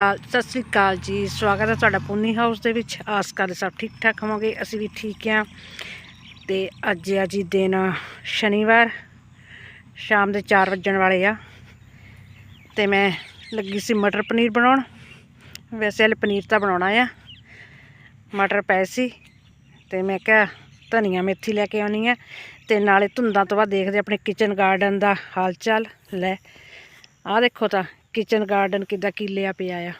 ਸਤਿ ਸ੍ਰੀ ਅਕਾਲ ਜੀ। ਸਵਾਗਤ ਹੈ ਤੁਹਾਡਾ ਪੂਨੀ ਹਾਊਸ ਦੇ ਵਿੱਚ। ਆਸ ਕਰਦੇ ਸਭ ਠੀਕ ਠਾਕ ਹੋਵੋਗੇ। ਅਸੀਂ ਵੀ ਠੀਕ ਹਾਂ। ਤੇ ਅੱਜ ਆ ਜੀ ਦਿਨ ਸ਼ਨੀਵਾਰ। ਸ਼ਾਮ ਦੇ 4 ਵੱਜਣ ਵਾਲੇ ਆ। ਤੇ ਮੈਂ ਲੱਗੀ ਸੀ ਮਟਰ ਪਨੀਰ ਬਣਾਉਣ। ਵੈਸੇ ਹਲੇ ਪਨੀਰ ਤਾਂ ਬਣਾਉਣਾ ਆ। ਮਟਰ ਪਏ ਸੀ। ਤੇ ਮੈਂ ਕਿਹਾ ਧਨੀਆ ਮੇਥੀ ਲੈ ਕੇ ਆਉਣੀ ਆ। ਤੇ ਨਾਲੇ ਧੁੰਦਾਂ ਤੋਂ ਬਾਅਦ ਦੇਖਦੇ ਆਪਣੇ ਕਿਚਨ ਗਾਰਡਨ ਦਾ ਹਾਲ ਚਾਲ। ਲੈ, ਆਹ ਦੇਖੋ ਤਾਂ ਕਿਚਨ ਗਾਰਡਨ ਕਿੱਦਾਂ ਕੀਲਿਆ ਪਿਆ ਆ।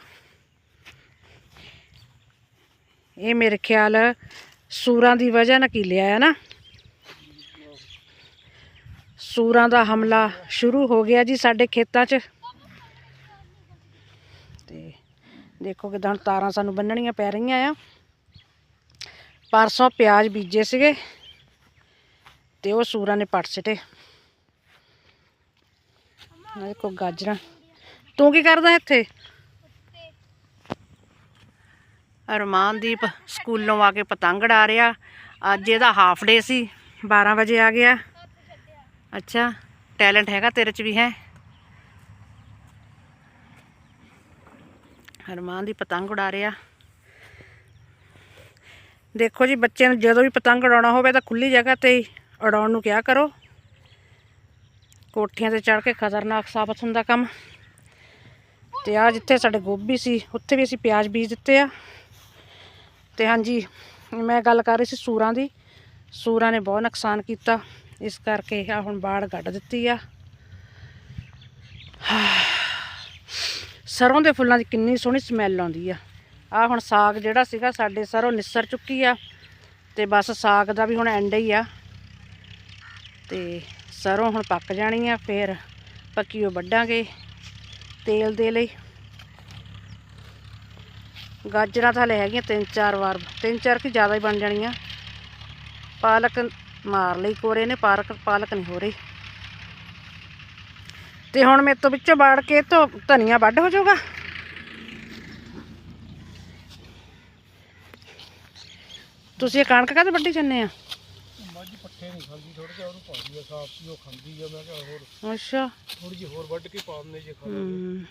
ਇਹ ਮੇਰੇ ਖਿਆਲ ਸੂਰਾਂ ਦੀ ਵਜ੍ਹਾ ਨਾਲ ਕੀਲਿਆ ਆ ਨਾ। ਸੂਰਾਂ ਦਾ ਹਮਲਾ ਸ਼ੁਰੂ ਹੋ ਗਿਆ ਜੀ ਸਾਡੇ ਖੇਤਾਂ 'ਚ। ਤੇ ਦੇਖੋ ਕਿਦਾਂ ਹੁਣ ਤਾਰਾਂ ਸਾਨੂੰ ਬੰਨਣੀਆਂ ਪੈ ਰਹੀਆਂ ਆ। ਪਰਸੋਂ ਪਿਆਜ਼ ਬੀਜੇ ਸੀਗੇ ਤੇ ਉਹ ਸੂਰਾਂ ਨੇ ਪੱਟ ਸਿੱਟੇ। ਦੇਖੋ ਗਾਜਰਾਂ। ਤੂੰ ਕੀ ਕਰਦਾ ਇੱਥੇ? ਅਰਮਾਨਦੀਪ ਸਕੂਲੋਂ ਆ ਕੇ ਪਤੰਗ ਉਡਾ ਰਿਹਾ। ਅੱਜ ਇਹਦਾ ਹਾਫ ਡੇ ਸੀ 12 ਵਜੇ ਆ ਗਿਆ। ਅੱਛਾ ਟੈਲੈਂਟ ਹੈਗਾ ਤੇਰੇ 'ਚ ਵੀ, ਹੈ? ਹਰਮਾਨ ਦੀ ਪਤੰਗ ਉਡਾ ਰਿਹਾ। ਦੇਖੋ ਜੀ ਬੱਚੇ ਨੂੰ ਜਦੋਂ ਵੀ ਪਤੰਗ ਉਡਾਉਣਾ ਹੋਵੇ ਤਾਂ ਖੁੱਲੀ ਜਗ੍ਹਾ ਤੇ ਹੀ ਉਡਾਉਣ ਨੂੰ ਕਿਹਾ ਕਰੋ। ਕੋਠੀਆਂ ਤੇ ਚੜ ਕੇ ਖਤਰਨਾਕ ਸਾਬਤ ਹੁੰਦਾ ਕੰਮ। ਤੇ ਆ ਜਿੱਥੇ ਸਾਡੇ ਗੋਭੀ ਸੀ, ਉੱਥੇ ਵੀ ਅਸੀਂ ਪਿਆਜ਼ ਬੀਜ ਦਿੱਤੇ ਆ। ਤੇ ਹਾਂਜੀ, ਮੈਂ ਗੱਲ ਕਰ ਰਹੀ ਸੀ ਸੂਰਾਂ ਦੀ। ਸੂਰਾਂ ਨੇ ਬਹੁਤ ਨੁਕਸਾਨ ਕੀਤਾ। ਇਸ ਕਰਕੇ ਆ ਹੁਣ ਬਾੜ ਕੱਢ ਦਿੱਤੀ ਆ। ਸਰੋਂ ਦੇ ਫੁੱਲਾਂ ਦੀ ਕਿੰਨੀ ਸੋਹਣੀ ਸਮੈਲ ਆਉਂਦੀ ਆ। ਆ ਹੁਣ ਸਾਗ ਜਿਹੜਾ ਸੀਗਾ ਸਾਡੇ ਸਰੋਂ ਨਿਸਰ ਚੁੱਕੀ ਆ। ਤੇ ਬਸ ਸਾਗ ਦਾ ਵੀ ਹੁਣ ਐਂਡ ਹੀ ਆ। ਤੇ ਸਰੋਂ ਹੁਣ ਪੱਕ ਜਾਣੀ ਆ, ਫਿਰ ਪੱਕੀ ਉਹ ਵੱਢਾਂਗੇ। ਤੇਲ ਦੇ ਲਈ। ਗਾਜਰਾਂ ਤਾਂ ਹਲੇ ਹੈਗੀਆਂ ਤਿੰਨ ਚਾਰ ਵਾਰ, ਤਿੰਨ ਚਾਰ ਕਿ ਜ਼ਿਆਦਾ ਹੀ ਬਣ ਜਾਣੀਆਂ। ਪਾਲਕ ਮਾਰ ਲਈ ਕੋਰੇ ਨੇ, ਪਾਲਕ ਪਾਲਕ ਨਹੀਂ ਹੋ ਰਹੀ। ਤੇ ਹੁਣ ਮੇਰੇ ਤੋਂ ਵਿੱਚੋਂ ਬਾੜ ਕੇ ਤੋਂ ਧਨੀਆ ਵੱਢ ਹੋ ਜਾਊਗਾ। ਤੁਸੀਂ ਇਹ ਕਣਕ ਕਾਹਦੇ ਵੱਢੀ ਜੰਨੇ ਆ? ਖਾਂਦੀ ਥੋੜਾ ਜਿਹਾ ਉਹਨੂੰ ਪਾਉਂਦੀ ਆ ਸਾਫ਼ ਸੀ ਉਹ ਖਾਂਦੀ ਆ ਮੈਂ ਕਿਹਾ ਹੋਰ ਅੱਛਾ। ਥੋੜੀ ਜਿਹੀ ਹੋਰ ਵੱਢ ਕੇ ਪਾ ਦਿੰਦੇ ਜੇ ਖਾਂਦੇ ਹਮ।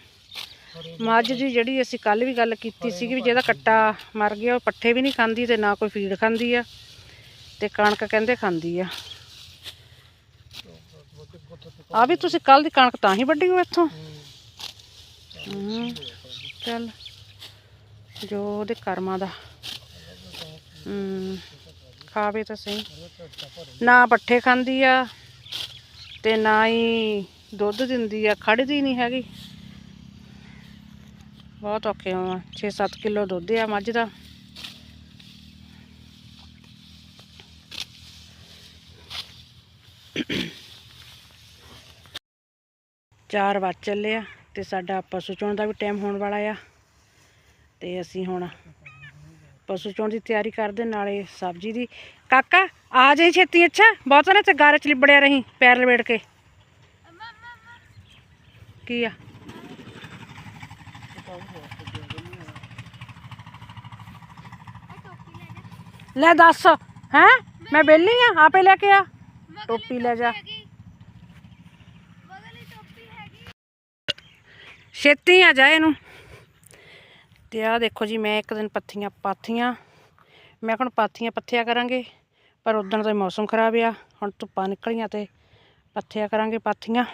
ਮੱਝ ਦੀ ਜਿਹੜੀ ਅਸੀਂ ਕੱਲ ਵੀ ਗੱਲ ਕੀਤੀ ਸੀਗੀ ਵੀ ਜਿਹਦਾ ਕੱਟਾ ਮਰ ਗਿਆ ਉਹ ਪੱਠੇ ਵੀ ਨਹੀਂ ਖਾਂਦੀ ਤੇ ਨਾ ਕੋਈ ਫੀਡ ਖਾਂਦੀ ਆ ਤੇ ਕਣਕ ਕਹਿੰਦੇ ਖਾਂਦੀ ਆ। ਆ ਵੀ ਤੁਸੀਂ ਕੱਲ ਦੀ ਕਣਕ ਤਾਂ ਹੀ ਵੱਢੀ ਹੋ ਇੱਥੋਂ? ਹਮ, ਚੱਲ। ਜੋ ਉਹਦੇ ਕਰਮਾਂ ਦਾ। ਹਮ ਖਾਵੇ ਤਾਂ ਸਹੀ। ਨਾ ਪੱਠੇ ਖਾਂਦੀ ਆ ਤੇ ਨਾ ਹੀ ਦੁੱਧ ਦਿੰਦੀ ਆ, ਖੜਦੀ ਨਹੀਂ ਹੈਗੀ। ਬਹੁਤ ਔਖੇ ਹਾਂ 6-7 ਕਿਲੋ ਦੁੱਧ ਆ ਮੱਝ ਦਾ। ਚਾਰ ਵੱਜ ਚੱਲੇ ਆ ਤੇ ਸਾਡਾ ਪਸ਼ੂ ਚੋਣ ਦਾ ਵੀ ਟਾਈਮ ਹੋਣ ਵਾਲਾ ਆ। ਤੇ ਅਸੀਂ ਹੁਣ ਪਸ਼ੂ ਚੋਣ ਦੀ ਤਿਆਰੀ ਕਰਦੇ ਨਾਲੇ ਸਬਜ਼ੀ ਦੀ। ਕਾਕਾ, ਆ ਜਾਈ ਛੇਤੀ, ਅੱਛਾ? ਬਹੁਤ ਨਾ ਤੇ ਗਾਰੇ ਚ ਲਿਬੜਿਆ ਰਹੀ, ਪੈਰ ਲਵੇੜ ਕੇ। ਕੀ ਆ? ਲੈ ਦੱਸ, ਹੈ? ਮੈਂ ਬੇਲੀ ਆ, ਆਪੇ ਲੈ ਕੇ ਆ। ਟੋਪੀ ਲੈ ਜਾ। ਛੇਤੀ ਆ ਜਾ ਇਹਨੂੰ। ਤੇ ਆਹ ਦੇਖੋ ਜੀ, ਮੈਂ ਇੱਕ ਦਿਨ ਪੱਥੀਆਂ ਪਾਥੀਆਂ। ਮੈਂ ਹੁਣ ਪਾਥੀਆਂ ਪੱਥਿਆ ਕਰਾਂਗੇ, ਪਰ ਉਦੋਂ ਤਾਂ ਮੌਸਮ ਖਰਾਬ ਆ। ਹੁਣ ਧੁੱਪਾਂ ਨਿਕਲੀਆਂ ਤੇ ਪੱਥਿਆ ਕਰਾਂਗੇ ਪਾਥੀਆਂ।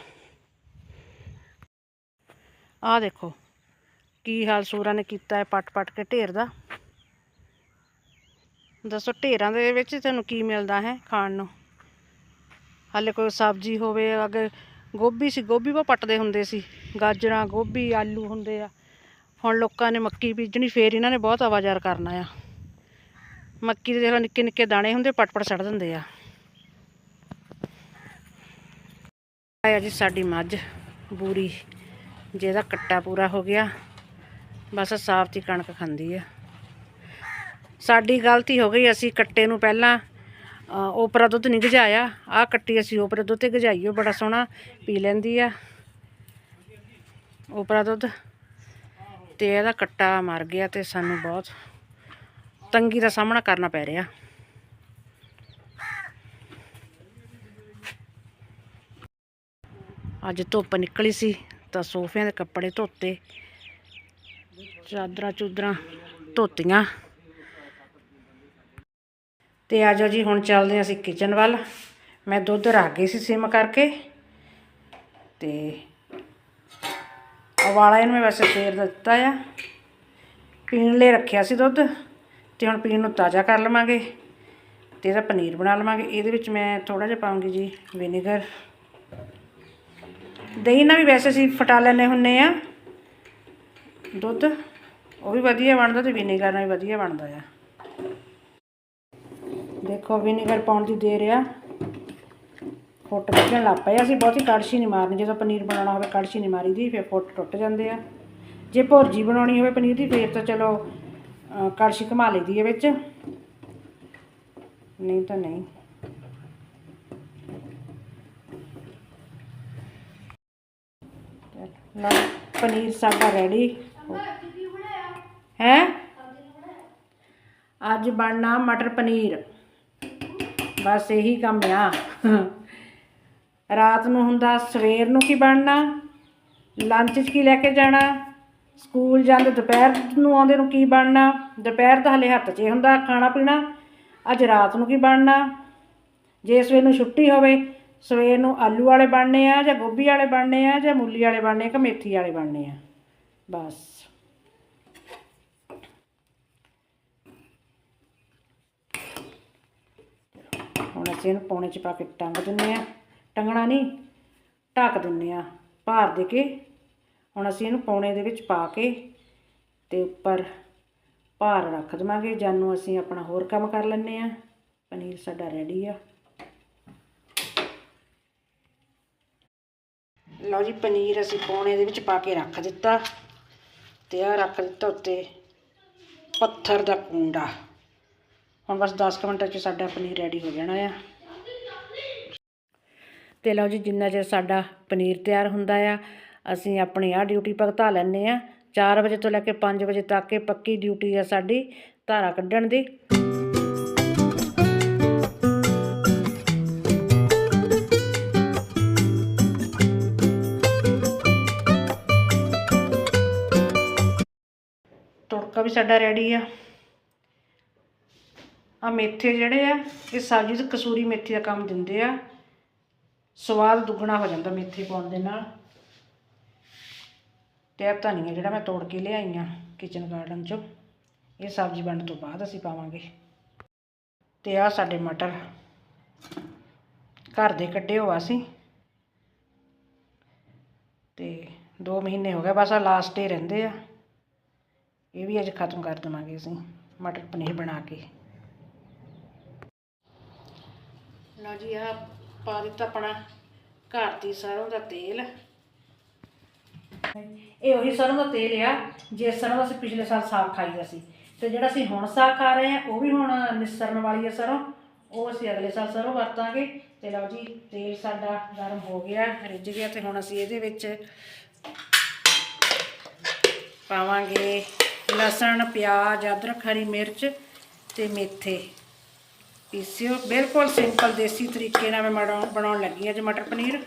ਆਹ ਦੇਖੋ, ਕੀ ਹਾਲ ਸੂਰਾਂ ਨੇ ਕੀਤਾ ਹੈ ਪੱਟ ਪੱਟ ਕੇ ਢੇਰ ਦਾ। ਦੱਸੋ ਢੇਰਾਂ ਦੇ ਵਿੱਚ ਤੁਹਾਨੂੰ ਕੀ ਮਿਲਦਾ ਹੈ ਖਾਣ ਨੂੰ? ਹਾਲੇ ਕੋਈ ਸਬਜ਼ੀ ਹੋਵੇ, ਅਗਰ ਗੋਭੀ ਸੀ, ਗੋਭੀ ਉਹ ਪੱਟਦੇ ਹੁੰਦੇ ਸੀ। ਗਾਜਰਾਂ, ਗੋਭੀ, ਆਲੂ ਹੁੰਦੇ ਆ। ਹੁਣ ਲੋਕਾਂ ਨੇ ਮੱਕੀ ਬੀਜਣੀ, ਫੇਰ ਇਹਨਾਂ ਨੇ ਬਹੁਤ ਆਵਾਜ਼ਾਰ ਕਰਨਾ ਆ। ਮੱਕੀ ਦੇ ਦੇਖੋ ਨਿੱਕੇ ਨਿੱਕੇ ਦਾਣੇ ਹੁੰਦੇ ਪਟ ਪਟ ਛੱਡ ਦਿੰਦੇ ਆ ਆਇਆ ਜੀ ਸਾਡੀ ਮੱਝ, ਬੂਰੀ, ਜਿਹਦਾ ਕੱਟਾ ਪੂਰਾ ਹੋ ਗਿਆ। ਬਸ ਸਾਫ਼ ਦੀ ਕਣਕ ਖਾਂਦੀ ਆ। ਸਾਡੀ ਗਲਤੀ ਹੋ ਗਈ, ਅਸੀਂ ਕੱਟੇ ਨੂੰ ਪਹਿਲਾਂ ਓਪਰਾ ਦੁੱਧ ਨਹੀਂ ਗਜਾਇਆ। ਆ ਕੱਟੀ ਅਸੀਂ ਓਪਰਾ ਦੁੱਧ ਤੇ ਗਜਾਈਓ ਬੜਾ ਸੋਹਣਾ ਪੀ ਲੈਂਦੀ ਆ। ਓਪਰਾ ਦੁੱਧ। ਤੇ ਇਹਦਾ ਕੱਟਾ ਮਰ ਗਿਆ ਤੇ ਸਾਨੂੰ ਬਹੁਤ ਤੰਗੀ ਦਾ ਸਾਹਮਣਾ ਕਰਨਾ ਪੈ ਰਿਹਾ। ਅੱਜ ਧੁੱਪ ਨਿਕਲੀ ਸੀ ਤਾਂ ਸੋਫਿਆਂ ਦੇ ਕੱਪੜੇ ਧੋਤੇ, ਚਾਦਰਾਂ ਚੂਦਰਾਂ ਧੋਤੀਆਂ। ਤੇ ਆ ਜਾਓ ਜੀ, ਹੁਣ ਚੱਲਦੇ ਹਾਂ ਅਸੀਂ ਕਿਚਨ ਵੱਲ। ਮੈਂ ਦੁੱਧ ਰੱਖ ਗਈ ਸੀ ਸਿਮ ਕਰਕੇ ਤੇ ਉਬਾਲਾ ਇਹਨੂੰ ਮੈਂ ਵੈਸੇ ਫੇਰ ਦਿੱਤਾ ਆ। ਪੀਣ ਲਈ ਰੱਖਿਆ ਸੀ ਦੁੱਧ ਤੇ ਹੁਣ ਪੀਣ ਨੂੰ ਤਾਜ਼ਾ ਕਰ ਲਵਾਂਗੇ ਤੇ ਇਹਦਾ ਪਨੀਰ ਬਣਾ ਲਵਾਂਗੇ। ਇਹਦੇ ਵਿੱਚ ਮੈਂ ਥੋੜਾ ਜਿਹਾ ਪਾਉਂਗੀ ਜੀ ਵਿਨੇਗਰ। ਦਹੀਂ ਨਾਲ ਵੀ ਵੈਸੇ ਅਸੀਂ ਫਟਾ ਲੈਂਦੇ ਹੁੰਨੇ ਆ। ਦੁੱਧ ਉਹ ਵੀ ਵਧੀਆ ਬਣਦਾ ਤੇ ਵਿਨੇਗਰ ਨਾਲ ਵੀ ਵਧੀਆ ਬਣਦਾ ਆ। ਦੇਖੋ ਵਿਨੇਗਰ ਪਾਉਣ ਦੀ ਦੇਰ ਆ। ਫੁੱਟ ਲੱਗਣ ਲੱਗ ਪਏ। ਅਸੀਂ ਬਹੁਤੀ ਕੜਛੀ ਨਹੀਂ ਮਾਰਨੀ। ਜਦੋਂ ਪਨੀਰ ਬਣਾਉਣਾ ਹੋਵੇ ਕੜਛੀ ਨਹੀਂ ਮਾਰੀਦੀ ਫਿਰ ਫੁੱਟ ਟੁੱਟ ਜਾਂਦੇ ਆ। ਜੇ ਭੁਰਜੀ ਬਣਾਉਣੀ ਹੋਵੇ ਪਨੀਰ ਦੀ ਫਿਰ ਤਾਂ ਚਲੋ ਅਹ, ਕੜਛੀ ਘੁਮਾ ਲਈਦੀ ਹੈ ਵਿੱਚ। ਨਹੀਂ ਤਾਂ ਨਹੀਂ। ਲਓ ਪਨੀਰ ਸਾਡਾ ਰੈਡੀ ਹੈ? ਅੱਜ ਬਣਨਾ ਮਟਰ ਪਨੀਰ। ਬਸ ਇਹੀ ਕੰਮ ਆ। ਰਾਤ ਨੂੰ ਹੁੰਦਾ, ਸਵੇਰ ਨੂੰ ਕੀ ਬਣਨਾ? ਲੰਚ 'ਚ ਕੀ ਲੈ ਕੇ ਜਾਣਾ? ਸਕੂਲ ਜਾਂਦੇ ਦੁਪਹਿਰ ਨੂੰ ਆਉਂਦੇ ਨੂੰ ਕੀ ਬਣਨਾ? ਦੁਪਹਿਰ ਤਾਂ ਹਲੇ ਹੱਥ 'ਚ ਹੀ ਹੁੰਦਾ, ਖਾਣਾ ਪੀਣਾ। ਅੱਜ ਰਾਤ ਨੂੰ ਕੀ ਬਣਨਾ? ਜੇ ਸਵੇਰ ਨੂੰ ਛੁੱਟੀ ਹੋਵੇ, ਸਵੇਰ ਨੂੰ ਆਲੂ ਵਾਲੇ ਬਣਨੇ ਆ ਜਾਂ ਗੋਭੀ ਵਾਲੇ ਬਣਨੇ ਆ ਜਾਂ ਮੂਲੀ ਵਾਲੇ ਬਣਨੇ ਕਿ ਮੇਥੀ ਵਾਲੇ ਬਣਨੇ ਆ? ਬਸ। ਹੁਣ ਅਸੀਂ ਇਹਨੂੰ ਪੌਣੇ 'ਚ ਪਾ ਕੇ ਟੰਗ ਦਿੰਨੇ ਆ। ਟੰਗਣਾ ਨਹੀਂ, ਢੱਕ ਦਿੰਨੇ ਆ ਭਾਰ ਦੇ ਕੇ। ਹੁਣ ਅਸੀਂ ਇਹਨੂੰ ਪੌਣੇ ਦੇ ਵਿੱਚ ਪਾ ਕੇ ਤੇ ਉੱਪਰ ਭਾਰ ਰੱਖ ਦੇਵਾਂਗੇ। ਜਾਨੂੰ ਅਸੀਂ ਆਪਣਾ ਹੋਰ ਕੰਮ ਕਰ ਲੈਂਦੇ ਆ, ਪਨੀਰ ਸਾਡਾ ਰੈਡੀ ਆ। ਲਓ ਜੀ, ਪਨੀਰ ਅਸੀਂ ਪੌਣੇ ਦੇ ਵਿੱਚ ਪਾ ਕੇ ਰੱਖ ਦਿੱਤਾ ਤੇ ਆ ਰੱਖ ਦਿੱਤਾ ਉੱਤੇ ਪੱਥਰ ਦਾ ਕੁੰਡਾ। ਹੁਣ ਬਸ 10 ਕੁ ਮਿੰਟਾਂ 'ਚ ਸਾਡਾ ਪਨੀਰ ਰੈਡੀ ਹੋ ਜਾਣਾ ਆ। ਤੇ ਲਓ ਜੀ, ਜਿੰਨਾ ਚਿਰ ਸਾਡਾ ਪਨੀਰ ਤਿਆਰ ਹੁੰਦਾ ਆ, ਅਸੀਂ ਆਪਣੀ ਆ ਡਿਊਟੀ ਭਗਤਾ ਲੈਂਦੇ ਆ। 4 ਵਜੇ ਤੋਂ ਲੈ ਕੇ 5 ਵਜੇ ਤੱਕ ਇਹ ਪੱਕੀ ਡਿਊਟੀ ਆ ਸਾਡੀ ਧਾਰਾ ਕੱਢਣ ਦੀ। ਤੜਕਾ ਵੀ ਸਾਡਾ ਰੈਡੀ ਆ। ਆ ਮੇਥੇ ਜਿਹੜੇ ਆ, ਇਹ ਸਬਜ਼ੀ 'ਚ ਕਸੂਰੀ ਮੇਥੀ ਦਾ ਕੰਮ ਦਿੰਦੇ ਆ। ਸਵਾਦ ਦੁੱਗਣਾ ਹੋ ਜਾਂਦਾ ਮੇਥੇ ਪਾਉਣ ਦੇ ਨਾਲ। ਤੇ ਆ ਧਨੀਆ ਜਿਹੜਾ ਮੈਂ ਤੋੜ ਕੇ ਲਿਆਈ ਆ ਕਿਚਨ ਗਾਰਡਨ 'ਚੋਂ। ਇਹ ਸਬਜ਼ੀ ਬਣਨ ਤੋਂ ਬਾਅਦ ਅਸੀਂ ਪਾਵਾਂਗੇ। ਤੇ ਆ ਸਾਡੇ ਮਟਰ ਘਰ ਦੇ ਕੱਢੇ ਹੋਆ ਸੀ ਤੇ 2 ਮਹੀਨੇ ਹੋ ਗਏ ਬਸ ਆ ਲਾਸਟ ਡੇ ਰਹਿੰਦੇ ਆ। ਇਹ ਵੀ ਅੱਜ ਖਤਮ ਕਰ ਦੇਵਾਂਗੇ ਅਸੀਂ ਮਟਰ ਪਨੀਰ ਬਣਾ ਕੇ। ਲਓ ਜੀ ਆ ਪਾ ਦਿੱਤਾ ਆਪਣਾ ਘਰ ਦੀ ਸਰੋਂ ਦਾ ਤੇਲ। ਇਹ ਉਹੀ ਸਰੋਂ ਦਾ ਤੇਲ ਆ ਜਿਸ ਸਰੋਂ ਦਾ ਅਸੀਂ ਪਿਛਲੇ ਸਾਲ ਸਾਗ ਖਾਈਦਾ ਸੀ। ਤੇ ਜਿਹੜਾ ਅਸੀਂ ਹੁਣ ਸਾਗ ਖਾ ਰਹੇ ਆ ਉਹ ਵੀ ਹੁਣ ਨਿਸਰਨ ਵਾਲੀ ਹੈ ਸਰੋਂ। ਉਹ ਅਸੀਂ ਅਗਲੇ ਸਾਲ ਸਰੋਂ ਵਰਤਾਂਗੇ। ਤੇ ਲਓ ਜੀ, ਤੇਲ ਸਾਡਾ ਗਰਮ ਹੋ ਗਿਆ, ਰਿੱਝ ਗਿਆ ਤੇ ਹੁਣ ਅਸੀਂ ਇਹਦੇ ਵਿੱਚ ਪਾਵਾਂਗੇ ਲਸਣ, ਪਿਆਜ਼, ਅਦਰਕ, ਹਰੀ ਮਿਰਚ ਤੇ ਮੇਥੇ। ਪੀਸਿਓ ਬਿਲਕੁਲ ਸਿੰਪਲ ਦੇਸੀ ਤਰੀਕੇ ਨਾਲ ਮੈਂ ਬਣਾਉਣ ਬਣਾਉਣ ਲੱਗੀ ਹਾਂ ਅੱਜ ਮਟਰ ਪਨੀਰ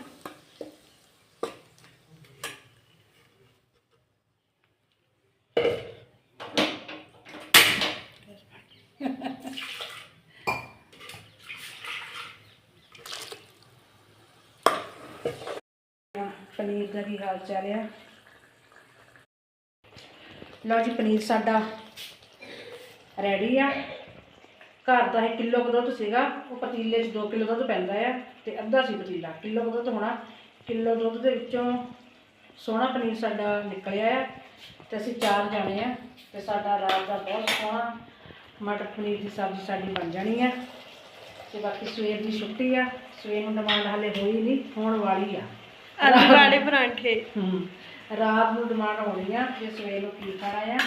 ਪਨੀਰ ਦਾ ਕੀ ਹਾਲ ਚਾਲ ਆ ਲਓ ਜੀ ਪਨੀਰ ਸਾਡਾ ਰੈਡੀ ਆ ਘਰ ਦਾ ਇਹ ਕਿਲੋ ਕੁ ਦੁੱਧ ਸੀਗਾ ਉਹ ਪਤੀਲੇ 'ਚ 2 ਕਿਲੋ ਦੁੱਧ ਪੈਂਦਾ ਆ ਤੇ ਅੱਧਾ ਸੀ ਪਤੀਲਾ ਕਿਲੋ ਕੁ ਦੁੱਧ ਹੋਣਾ। ਕਿਲੋ ਦੁੱਧ ਦੇ ਵਿੱਚੋਂ ਸੋਹਣਾ ਪਨੀਰ ਸਾਡਾ ਨਿਕਲਿਆ ਆ ਤੇ ਅਸੀਂ ਚਾਰ ਜਾਣੇ ਆ ਤੇ ਸਾਡਾ ਰਾਤ ਦਾ ਬਹੁਤ ਸੋਹਣਾ ਮਟਰ ਪਨੀਰ ਦੀ ਸਬਜ਼ੀ ਸਾਡੀ ਬਣ ਜਾਣੀ ਆ। ਤੇ ਬਾਕੀ ਸਵੇਰ ਦੀ ਛੁੱਟੀ ਆ ਸਵੇਰ ਨੂੰ ਡਿਮਾਂਡ ਹਾਲੇ ਹੋਈ ਨਹੀਂ ਹੋਣ ਵਾਲੀ ਆ। ਆਲੂ ਵਾਲੇ ਪਰਾਂਠੇ। ਰਾਤ ਨੂੰ ਡਿਮਾਂਡ ਹੋਣੀ ਆ ਜੇ ਸਵੇਰ ਨੂੰ ਕੀ ਖਾਣਾ ਆ।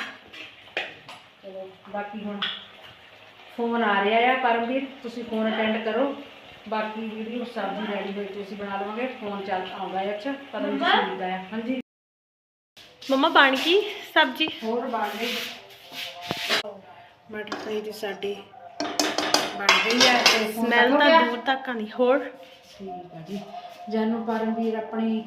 ਤੇ ਬਾਕੀ ਹੁਣ ਫੋਨ ਆ ਰਿਹਾ ਆ। ਪਰਮਵੀਰ ਤੁਸੀਂ ਫੋਨ ਅਟੈਂਡ ਕਰੋ। ਬਾਕੀ ਵੀਡੀਓ ਸਬਜ਼ੀ ਰੈਡੀ ਹੋਈ ਤੇ ਅਸੀਂ ਬਣਾ ਲਵਾਂਗੇ। ਫੋਨ ਚੱਲ ਆਉਂਦਾ ਹੈ ਅੱਛਾ। ਪਰਮਵੀਰ ਸੁਣਦਾ ਆ। ਹਾਂਜੀ। ਮੰਮਾ ਬਣ ਗਈ ਸਬਜ਼ੀ? ਹੋਰ ਬਣ ਗਈ। ਮਟਰ ਪਨੀਰ ਦੀ ਸਾਡੀ ਬਣ ਗਈ phone ਸਮੈਲ ਹੋ ਤਾਂ? ਦੂਰ ਤੱਕ ਆਣੀ ਹੋਰ? ਠੀਕ ਆ ਜੀ। ਜਾਨੂੰ ਪਰਮਵੀਰ ਆਪਣੀ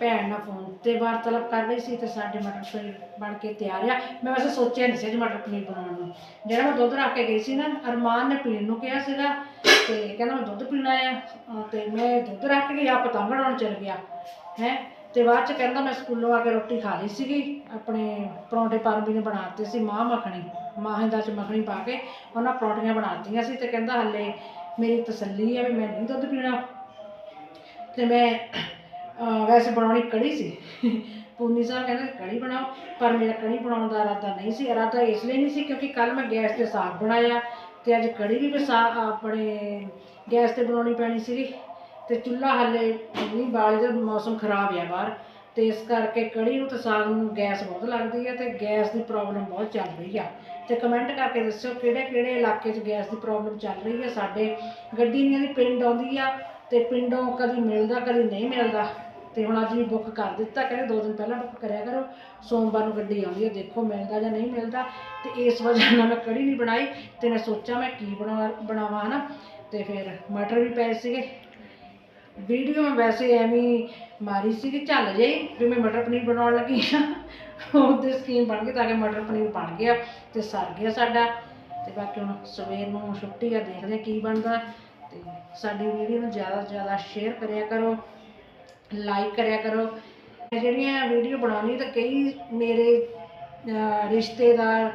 ਭੈਣ ਨਾਲ ਫੋਨ ਤੇ ਵਾਰਤਾਲਾਪ ਕਰ ਰਹੀ ਸੀ ਤੇ ਸਾਡੇ ਮਟਰ ਪਨੀਰ ਬਣ ਕੇ ਤਿਆਰ ਆ। ਮੈਂ ਵੈਸੇ ਸੋਚਿਆ ਨਹੀਂ ਸੀ ਅੱਜ ਮਟਰ ਪਨੀਰ ਬਣਾਉਣ ਨੂੰ। ਜਿਹੜਾ ਮੈਂ ਦੁੱਧ ਰੱਖ ਕੇ ਗਈ ਸੀ ਨਾ, ਅਰਮਾਨ ਨੇ ਪੀਣ ਨੂੰ ਕਿਹਾ ਸੀਗਾ ਤੇ ਕਹਿੰਦਾ ਮੈਂ ਦੁੱਧ ਪੀਣਾ ਆ। ਅਹ ਤੇ ਮੈਂ ਦੁੱਧ ਰੱਖ ਕੇ ਗਈ ਆ ਪਤੰਗ ਉਡਾਉਣ ਚਲ ਗਿਆ, ਹੈ। ਤੇ ਬਾਅਦ ਚ ਕਹਿੰਦਾ ਮੈਂ ਸਕੂਲੋਂ ਆ ਕੇ ਰੋਟੀ ਖਾ ਲਈ ਸੀਗੀ। ਆਪਣੇ ਪਰੌਂਠੇ ਪਰਮੀ ਨੇ ਬਣਾਤੇ ਸੀ ਮਾਂ ਮੱਖਣੀ, ਮਾਹੀਂ ਦਾ ਚ ਮੱਖਣੀ ਪਾ ਕੇ। ਉਹਨਾਂ ਪਰੌਂਠੀਆਂ ਬਣਾਤੀਆਂ ਸੀ ਤੇ ਕਹਿੰਦਾ ਹੱਲੇ ਮੇਰੀ ਤਸੱਲੀ ਹੈ ਵੀ ਮੈਂ ਨਹੀਂ ਦੁੱਧ ਪੀਣਾ। ਤੇ ਮੈਂ ਵੈਸੇ ਬਣਾਉਣੀ ਕੜੀ ਸੀ। ਪੂਨੀ ਸਾਹਿਬ ਕਹਿੰਦੇ ਕੜੀ ਬਣਾਓ, ਪਰ ਮੇਰਾ ਕੜੀ ਬਣਾਉਣ ਦਾ ਇਰਾਦਾ ਨਹੀਂ ਸੀ। ਇਰਾਦਾ ਇਸ ਲਈ ਨਹੀਂ ਸੀ ਕਿਉਂਕਿ ਕੱਲ ਮੈਂ ਗੈਸ ਤੇ ਸਾਗ ਬਣਾਇਆ ਤੇ ਅੱਜ ਕੜੀ ਵੀ ਮੈਂ ਸਾ ਆਪਣੇ ਗੈਸ ਤੇ ਬਣਾਉਣੀ ਪੈਣੀ ਸੀਗੀ। ਤੇ ਚੁੱਲ੍ਹਾ ਹੱਲੇ ਨਹੀਂ ਬਾਲੇ ਦਾ ਮੌਸਮ ਖਰਾਬ ਆ ਬਾਹਰ, ਤੇ ਇਸ ਕਰਕੇ ਕੜੀ ਨੂੰ ਤੇ ਸਾਗ ਨੂੰ ਗੈਸ ਬਹੁਤ ਲੱਗਦੀ ਹੈ ਤੇ ਗੈਸ ਦੀ ਪ੍ਰੋਬਲਮ ਬਹੁਤ ਚੱਲ ਰਹੀ ਆ। ਤੇ ਕਮੈਂਟ ਕਰਕੇ ਦੱਸਿਓ ਕਿਹੜੇ ਕਿਹੜੇ ਇਲਾਕੇ 'ਚ ਗੈਸ ਦੀ ਪ੍ਰੋਬਲਮ ਚੱਲ ਰਹੀ ਹੈ ਸਾਡੇ ਗੱਡੀ ਨਹੀਂ ਪਿੰਡ ਆਉਂਦੀ ਆ ਤੇ ਪਿੰਡੋਂ ਕਦੀ ਮਿਲਦਾ, ਕਦੀ ਨਹੀਂ ਮਿਲਦਾ। ਤੇ ਹੁਣ ਅੱਜ ਵੀ ਬੁੱਕ ਕਰ ਦਿੱਤਾ, ਕਹਿੰਦੇ ਦੋ ਦਿਨ ਪਹਿਲਾਂ ਬੁੱਕ ਕਰਿਆ ਕਰੋ। ਸੋਮਵਾਰ ਨੂੰ ਗੱਡੀ ਆਉਂਦੀ ਹੈ, ਦੇਖੋ ਮਿਲਦਾ ਜਾਂ ਨਹੀਂ ਮਿਲਦਾ। ਤੇ ਇਸ ਵਜ੍ਹਾ ਨਾਲ ਮੈਂ ਕੜੀ ਨਹੀਂ ਬਣਾਈ ਤੇ ਮੈਂ ਸੋਚਿਆ ਮੈਂ ਕੀ ਬਣਾ, ਬਣਾਵਾਂ, ਹਨਾ। ਤੇ ਫਿਰ ਮਟਰ ਵੀ ਪਏ ਸੀਗੇ। ਵੀਡੀਓ ਮੈਂ ਵੈਸੇ ਐਵੇਂ ਹੀ ਮਾਰੀ ਸੀਗੀ, ਚੱਲ ਜਾਈ ਵੀ ਮੈਂ ਮਟਰ ਪਨੀਰ ਬਣਾਉਣ ਲੱਗੀ ਆ ਉਹਦੇ ਸਕੀਮ ਬਣ ਗਈ ਤਾਂ ਕਿ ਮਟਰ ਪਨੀਰ ਬਣ ਗਿਆ ਤੇ ਸਰ ਗਿਆ ਸਾਡਾ। ਤੇ ਬਾਕੀ ਹੁਣ ਸਵੇਰ ਨੂੰ ਛੁੱਟੀ ਆ, ਦੇਖਦੇ ਕੀ ਬਣਦਾ। ਤੇ ਸਾਡੀ ਵੀਡੀਓ ਨੂੰ ਜ਼ਿਆਦਾ ਤੋਂ ਜ਼ਿਆਦਾ ਸ਼ੇਅਰ ਕਰਿਆ ਕਰੋ ਲਾਈਕ ਕਰਿਆ ਕਰੋ। ਜਿਹੜੀਆਂ ਵੀਡੀਓ ਬਣਾਉਣੀ ਤਾਂ ਕਈ ਮੇਰੇ ਰਿਸ਼ਤੇਦਾਰ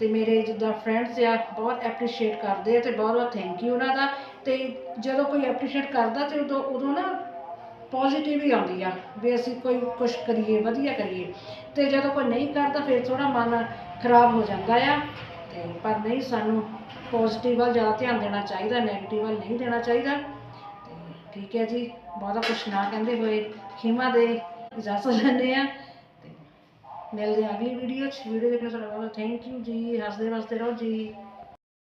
ਤੇ ਮੇਰੇ ਜਿੱਦਾਂ ਫਰੈਂਡਸ ਆ, ਬਹੁਤ ਐਪਰੀਸ਼ੀਏਟ ਕਰਦੇ ਆ ਤੇ ਬਹੁਤ ਬਹੁਤ ਥੈਂਕ ਯੂ ਉਹਨਾਂ ਦਾ। ਤੇ ਜਦੋਂ ਕੋਈ ਐਪਰੀਸ਼ੀਏਟ ਕਰਦਾ ਤੇ ਉਦੋਂ ਉਦੋਂ ਨਾ ਪੋਜ਼ਿਟਿਵ ਹੀ ਆਉਂਦੀ ਆ ਵੀ ਅਸੀਂ ਕੋਈ ਕੁਝ ਕਰੀਏ, ਵਧੀਆ ਕਰੀਏ। ਤੇ ਜਦੋਂ ਕੋਈ ਨਹੀਂ ਕਰਦਾ, ਫਿਰ ਥੋੜਾ ਮਨ ਖਰਾਬ ਹੋ ਜਾਂਦਾ ਆ। ਤੇ ਪਰ ਨਹੀਂ, ਸਾਨੂੰ ਪੋਜ਼ਿਟਿਵ ਵੱਲ ਜ਼ਿਆਦਾ ਧਿਆਨ ਦੇਣਾ ਚਾਹੀਦਾ ਨੈਗੇਟਿਵ ਵੱਲ ਨਹੀਂ ਦੇਣਾ ਚਾਹੀਦਾ। ਤੇ ਠੀਕ ਹੈ ਜੀ, ਬਹੁਤਾ ਕੁਛ ਨਾ ਕਹਿੰਦੇ ਹੋਏ ਖਿਮਾ ਦੇ ਇਜਾਜ਼ਤ ਲੈਂਦੇ ਆ ਤੇ ਮਿਲਦੇ ਹਾਂ ਅਗਲੀ ਵੀਡੀਓ 'ਚ। ਵੀਡੀਓ ਦੇਖਣ ਲਈ ਤੁਹਾਡਾ ਬਹੁਤ ਥੈਂਕ ਯੂ ਜੀ ਹੱਸਦੇ ਵਸਦੇ ਰਹੋ ਜੀ।